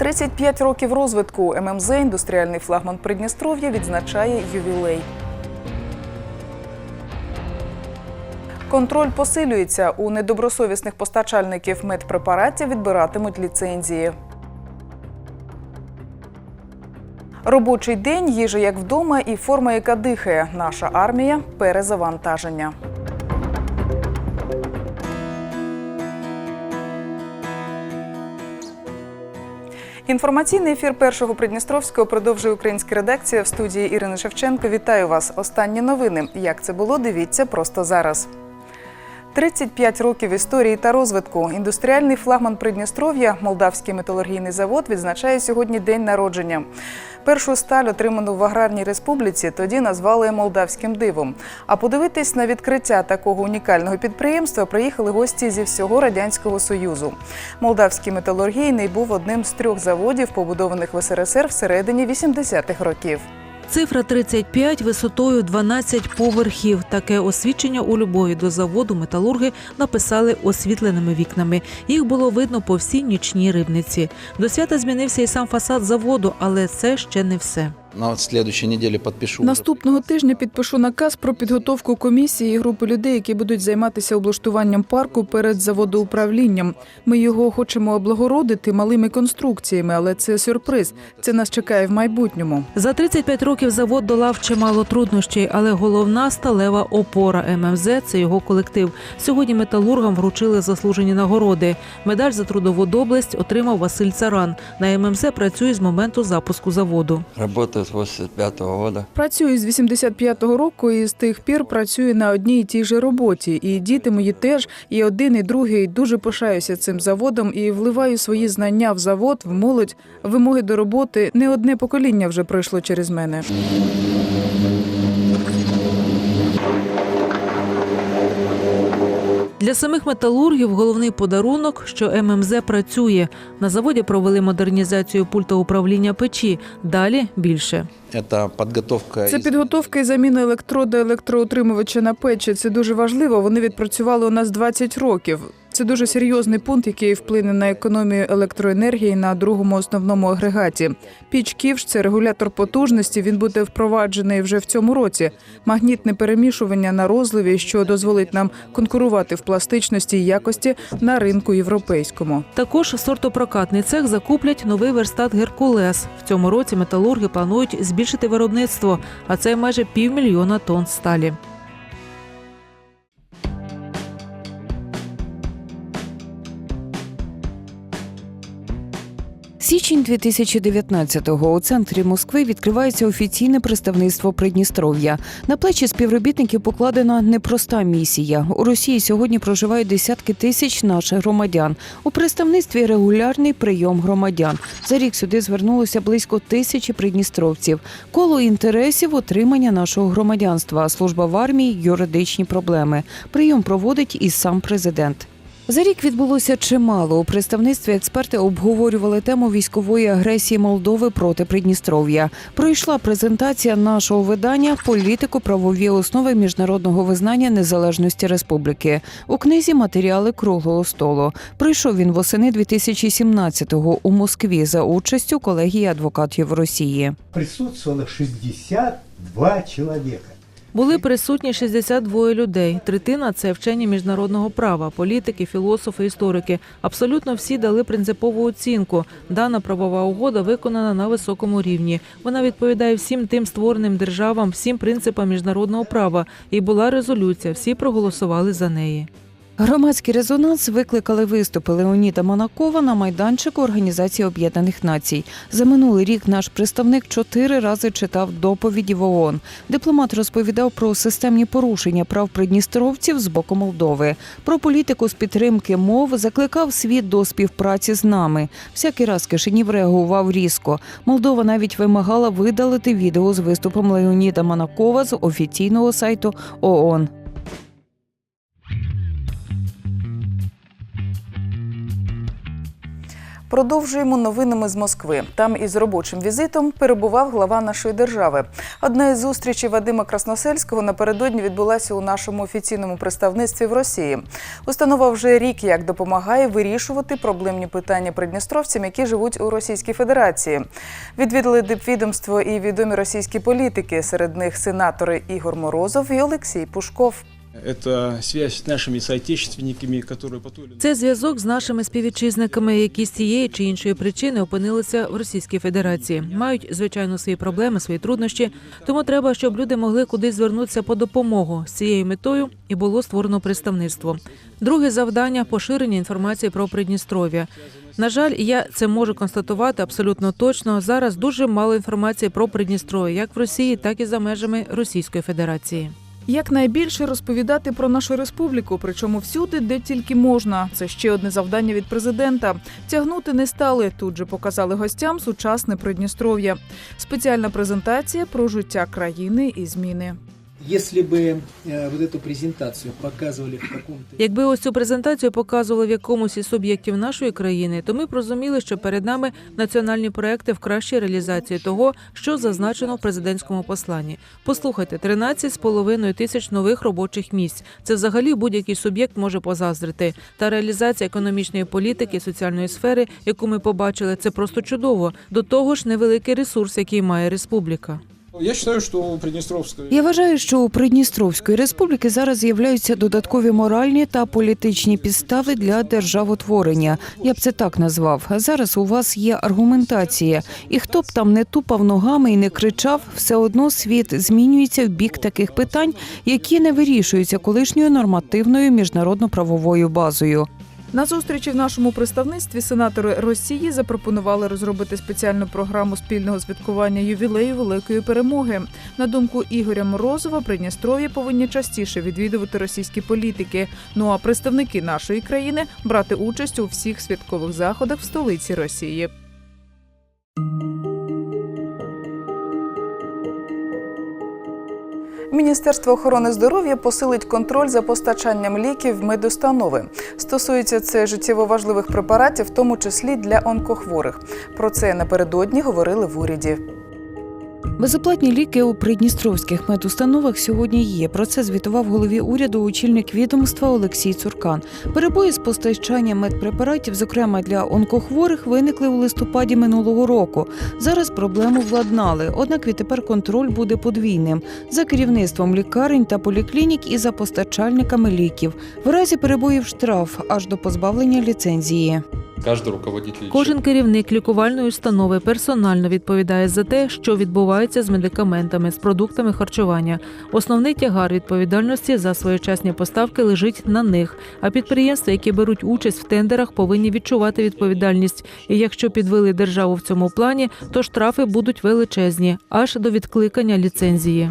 35 років розвитку ММЗ індустріальний флагман Придністров'я відзначає ювілей. Контроль посилюється. У недобросовісних постачальників медпрепаратів відбиратимуть ліцензії. Робочий день, їжа як вдома і форма, яка дихає. Наша армія перезавантаження. Інформаційний ефір першого Придністровського продовжує українська редакція в студії Ірини Шевченко. Вітаю вас. Останні новини. Як це було? Дивіться просто зараз. 35 років історії та розвитку. Індустріальний флагман Придністров'я, Молдавський металургійний завод, відзначає сьогодні день народження. Першу сталь, отриману в аграрній республіці, тоді назвали молдавським дивом. А подивитись на відкриття такого унікального підприємства приїхали гості зі всього радянського союзу. Молдавський металургійний був одним з трьох заводів, побудованих в СРСР всередині 80-х років. Цифра 35 висотою 12 поверхів. Таке освічення у любові до заводу металурги написали освітленими вікнами. Їх було видно по всій нічній рибниці. До свята змінився і сам фасад заводу, але це ще не все. На слідчій неділі підпишу. наступного тижня. Підпишу наказ про підготовку комісії і групи людей, які будуть займатися облаштуванням парку перед заводоуправлінням. Ми його хочемо облагородити малими конструкціями, але це сюрприз. Це нас чекає в майбутньому. За 35 років завод долав чимало труднощів, але головна сталева опора ММЗ це його колектив. Сьогодні металургам вручили заслужені нагороди. Медаль за трудову доблесть отримав Василь Царан. На ММЗ працює з моменту запуску заводу. Робота 1985 года. Працюю з 85-го року і з тих пір працюю на одній і тій же роботі. І діти мої теж і один, і другий дуже пишаюся цим заводом і вливаю свої знання в завод, в молодь, вимоги до роботи. Не одне покоління вже пройшло через мене. Для самих металургів головний подарунок, що ММЗ працює. На заводі провели модернізацію пульта управління печі. Далі більше. Це підготовка і заміна електрода електроутримувача на печі. Це дуже важливо. Вони відпрацювали у нас 20 років. Це дуже серйозний пункт, який вплине на економію електроенергії на другому основному агрегаті. Піч ківш це регулятор потужності. Він буде впроваджений вже в цьому році. Магнітне перемішування на розливі, що дозволить нам конкурувати в пластичності і якості на ринку європейському. Також сортопрокатний цех закуплять новий верстат Геркулес. В цьому році металурги планують збільшити виробництво, а це майже півмільйона тонн сталі. Січень 2019-го у центрі Москви відкривається офіційне представництво Придністров'я. На плечі співробітників покладена непроста місія. У Росії сьогодні проживають десятки тисяч наших громадян. У представництві регулярний прийом громадян. За рік сюди звернулося близько тисячі придністровців. Коло інтересів отримання нашого громадянства, служба в армії, юридичні проблеми. Прийом проводить і сам президент. За рік відбулося чимало. У представництві експерти обговорювали тему військової агресії Молдови проти Придністров'я. Пройшла презентація нашого видання Політико-правові основи міжнародного визнання незалежності республіки. У книзі матеріали круглого столу. Прийшов він восени 2017-го у Москві за участю колегії адвокатів Росії. присутствовало 62 человека. Були присутні 62 людей. Третина це вчені міжнародного права, політики, філософи, історики. Абсолютно всі дали принципову оцінку. Дана правова угода виконана на високому рівні. Вона відповідає всім тим створеним державам, всім принципам міжнародного права. І була резолюція. Всі проголосували за неї. Громадський резонанс викликали виступи Леоніда Монакова на майданчику Організації Об'єднаних Націй. За минулий рік наш представник чотири рази читав доповіді в ООН. Дипломат розповідав про системні порушення прав придністровців з боку Молдови, про політику з підтримки мов, закликав світ до співпраці з нами. Всякий раз Кишинів реагував різко. Молдова навіть вимагала видалити відео з виступом Леоніда Монакова з офіційного сайту ООН. Продовжуємо новинами з Москви. Там із робочим візитом перебував глава нашої держави. Одна із зустрічей Вадима Красносельського напередодні відбулася у нашому офіційному представництві в Росії. Установа вже рік як допомагає вирішувати проблемні питання придністровцям, які живуть у Російській Федерації. Відвідали дипвідомство і відомі російські політики. Серед них сенатори Ігор Морозов і Олексій Пушков. Це зв'язок з нашими співвітчизниками, які з цієї чи іншої причини опинилися в Російській Федерації. Мають звичайно свої проблеми, свої труднощі. Тому треба, щоб люди могли кудись звернутися по допомогу з цією метою і було створено представництво. Друге завдання поширення інформації про Придністров'я. На жаль, я це можу констатувати абсолютно точно. Зараз дуже мало інформації про Придністров'я, як в Росії, так і за межами Російської Федерації. Якнайбільше розповідати про нашу республіку, причому всюди, де тільки можна. Це ще одне завдання від президента. Тягнути не стали. Тут же показали гостям сучасне Придністров'я. Спеціальна презентація про життя країни і зміни. Если бы э, вот эту презентацию показывали в каком-то Якби ось цю презентацію показували в якомусь із суб'єктів нашої країни, то ми б розуміли, що перед нами національні проекти в кращій реалізації того, що зазначено в президентському посланні. Послухайте, 13 з половиною тисяч нових робочих місць. Це взагалі будь-який суб'єкт може позаздрити. Та реалізація економічної політики, соціальної сфери, яку ми побачили, це просто чудово. До того ж, невеликий ресурс, який має республіка. Я считаю, что у Приднестровской Я вважаю, що у Придністровської республіки зараз з'являються додаткові моральні та політичні підстави для державотворення. Я б це так назвав. Зараз у вас є аргументація, і хто б там не тупав ногами і не кричав, все одно світ змінюється в бік таких питань, які не вирішуються колишньою нормативною міжнародно-правовою базою. На зустрічі в нашому представництві сенатори Росії запропонували розробити спеціальну програму спільного святкування ювілею великої перемоги. На думку Ігоря Морозова, Придністров'я повинні частіше відвідувати російські політики. Ну а представники нашої країни брати участь у всіх святкових заходах в столиці Росії. Міністерство охорони здоров'я посилить контроль за постачанням ліків в медустанови. Стосується це життєво важливих препаратів, в тому числі для онкохворих. Про це напередодні говорили в уряді. Безоплатні ліки у придністровських медустановах сьогодні є. Про це звітував голові уряду очільник відомства Олексій Цуркан. Перебої з постачанням медпрепаратів, зокрема для онкохворих, виникли у листопаді минулого року. Зараз проблему владнали. Однак відтепер контроль буде подвійним за керівництвом лікарень та поліклінік і за постачальниками ліків. В разі перебоїв штраф аж до позбавлення ліцензії. Каждый руководитель Кожен керівник лікувальної установи персонально відповідає за те, що відбувається з медикаментами, з продуктами харчування. Основний тягар відповідальності за своєчасні поставки лежить на них. А підприємства, які беруть участь в тендерах, повинні відчувати відповідальність. І якщо підвели державу в цьому плані, то штрафи будуть величезні аж до відкликання ліцензії.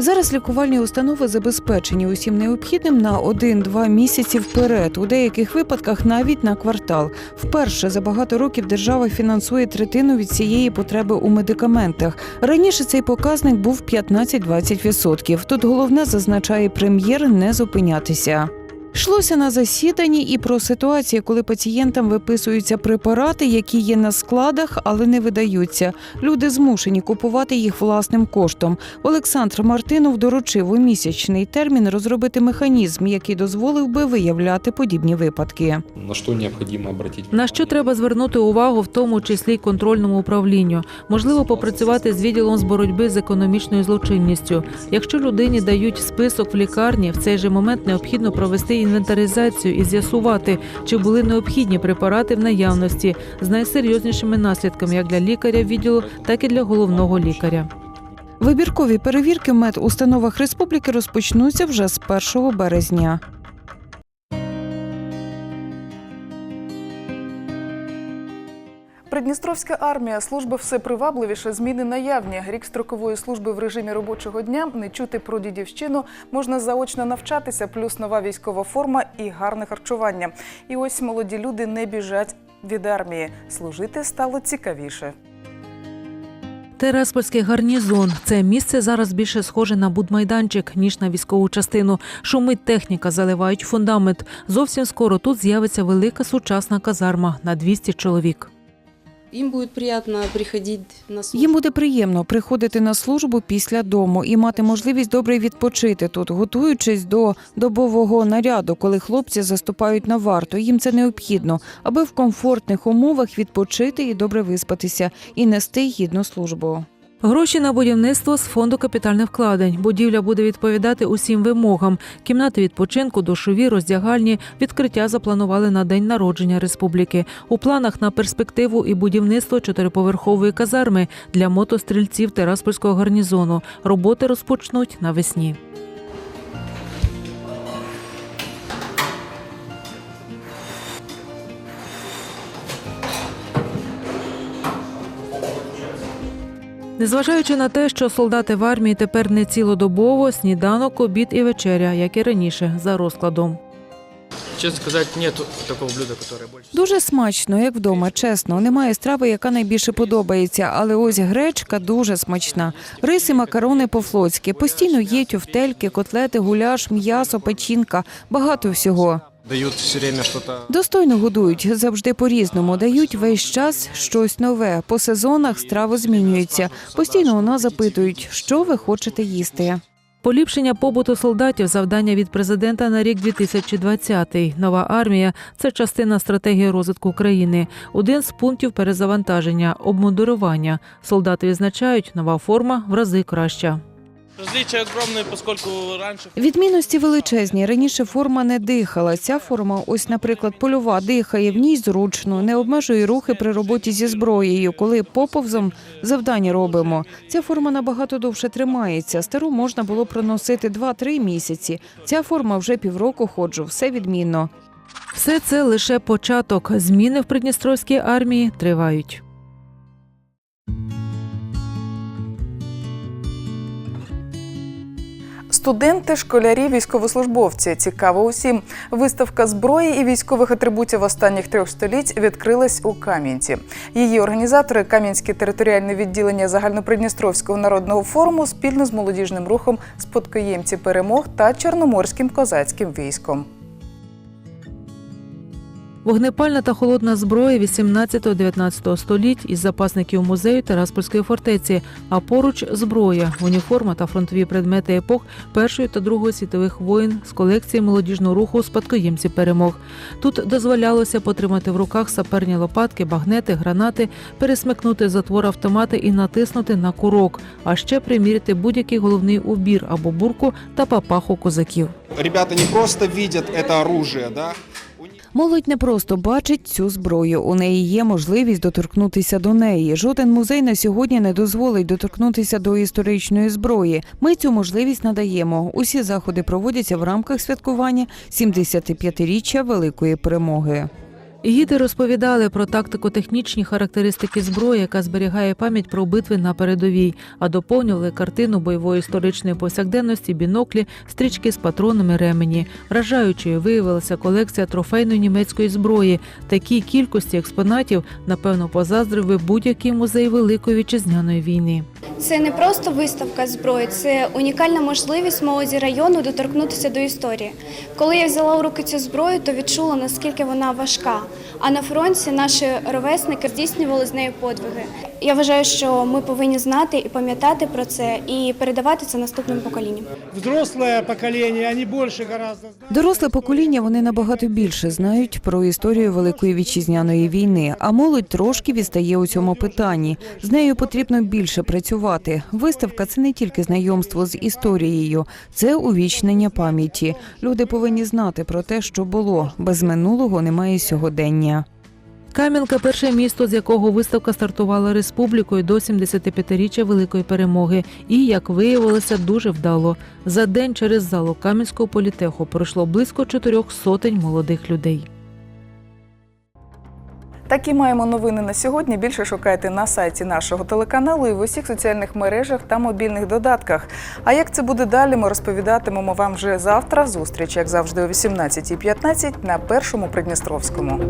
Зараз лікувальні установи забезпечені усім необхідним на 1-2 місяці вперед, у деяких випадках навіть на квартал. Вперше за багато років держава фінансує третину від цієї потреби у медикаментах. Раніше цей показник був 15-20%. Тут головне зазначає прем'єр не зупинятися. Йшлося на засіданні і про ситуацію, коли пацієнтам виписуються препарати, які є на складах, але не видаються. Люди змушені купувати їх власним коштом. Олександр Мартинов доручив у місячний термін розробити механізм, який дозволив би виявляти подібні випадки. на что необходимо обратить На що треба звернути увагу, в тому числі й контрольному управлінню? Можливо, попрацювати з відділом з боротьби з економічною злочинністю. Якщо людині дають список в лікарні, в цей же момент необхідно провести інвентаризацію і з'ясувати, чи були необхідні препарати в наявності з найсерйознішими наслідками як для лікаря відділу, так і для головного лікаря. Вибіркові перевірки в медустановах республіки розпочнуться вже з 1 березня. Придністровська армія служба все привабливіше. Зміни наявні. Рік строкової служби в режимі робочого дня не чути про дідівщину, можна заочно навчатися, плюс нова військова форма і гарне харчування. І ось молоді люди не біжать від армії. Служити стало цікавіше. Тераспольський гарнізон це місце зараз більше схоже на будмайданчик, ніж на військову частину. Шумить техніка, заливають фундамент. Зовсім скоро тут з'явиться велика сучасна казарма на 200 чоловік. Им буде приємно приходити на службу. Їм буде приємно приходити на службу після дому і мати можливість добре відпочити тут, готуючись до добового наряду, коли хлопці заступають на варту. Їм це необхідно, аби в комфортних умовах відпочити і добре виспатися і нести гідну службу. Гроші на будівництво з фонду капітальних вкладень. Будівля буде відповідати усім вимогам. Кімнати відпочинку, душові, роздягальні, відкриття запланували на день народження республіки. У планах на перспективу і будівництво чотириповерхової казарми для мотострільців Тераспольського гарнізону. Роботи розпочнуть навесні. Незважаючи на те, що солдати в армії тепер не цілодобово, сніданок, обід і вечеря, як і раніше, за розкладом. Честно сказать, нет такого блюда, которое больше... Дуже смачно, як вдома, чесно. Немає страви, яка найбільше подобається, але ось гречка дуже смачна. Рис і макарони по-флотськи. Постійно є тюфтельки, котлети, гуляш, м'ясо, печінка, багато всього. Дают все время что-то... Достойно годують завжди по-різному. Дають весь час щось нове. По сезонах страви змінюються. Постійно у нас запитують, що ви хочете їсти. Поліпшення побуту солдатів завдання від президента на рік 2020. Нова армія це частина стратегії розвитку країни. Один з пунктів перезавантаження обмундирування. Солдати відзначають, нова форма в рази краща. Различия огромные, поскольку раньше... Відмінності величезні. Раніше форма не дихала. Ця форма, ось, наприклад, польова, дихає в ній зручно, не обмежує рухи при роботі зі зброєю, коли поповзом завдання робимо. Ця форма набагато довше тримається. Стару можна було проносити 2-3 місяці. Ця форма вже півроку ходжу. Все відмінно. Все це лише початок. Зміни в Придністровській армії тривають. Студенти, школярі, військовослужбовці цікаво усім. Виставка зброї і військових атрибутів останніх трьох століть відкрилась у Кам'янці. Її організатори Кам'янське територіальне відділення загальнопридністровського народного форуму спільно з молодіжним рухом спадкоємці перемог та чорноморським козацьким військом. Вогнепальна та холодна зброя 18-19 століть із запасників музею Тераспольської фортеці, а поруч зброя, уніформа та фронтові предмети епох Першої та Другої світових воєн з колекції молодіжного руху спадкоємці перемог. Тут дозволялося потримати в руках саперні лопатки, багнети, гранати, пересмикнути затвор автомати і натиснути на курок, а ще приміряти будь-який головний убір або бурку та папаху козаків. Ребята не просто видят это оружие, да, Молодь не просто бачить цю зброю. У неї є можливість доторкнутися до неї. Жоден музей на сьогодні не дозволить доторкнутися до історичної зброї. Ми цю можливість надаємо. Усі заходи проводяться в рамках святкування 75-річчя великої перемоги. Гіди розповідали про тактико-технічні характеристики зброї, яка зберігає пам'ять про битви на передовій, а доповнювали картину бойової історичної повсякденності, біноклі, стрічки з патронами ремені. Вражаючою виявилася колекція трофейної німецької зброї. Такій кількості експонатів, напевно, позаздрив би будь-який музей Великої вітчизняної війни. Це не просто виставка зброї, це унікальна можливість молоді району доторкнутися до історії. Коли я взяла у руки цю зброю, то відчула, наскільки вона важка. А на фронті наші ровесники здійснювали з нею подвиги. Я вважаю, що ми повинні знати і пам'ятати про це і передавати це наступним поколінням. Взрослое поколение, они больше гораздо. Доросле покоління вони набагато більше знають про історію Великої вітчизняної війни, а молодь трошки відстає у цьому питанні. З нею потрібно більше працювати. Виставка це не тільки знайомство з історією, це увічнення пам'яті. Люди повинні знати про те, що було. Без минулого немає сьогодення. Кам'янка перше місто, з якого виставка стартувала республікою до 75-річчя великої перемоги, і як виявилося, дуже вдало. За день через залу Кам'янського політеху пройшло близько чотирьох сотень молодих людей. Такі маємо новини на сьогодні. Більше шукайте на сайті нашого телеканалу і в усіх соціальних мережах та мобільних додатках. А як це буде далі, ми розповідатимемо вам вже завтра. Зустріч, як завжди, о 18.15 на першому Придністровському.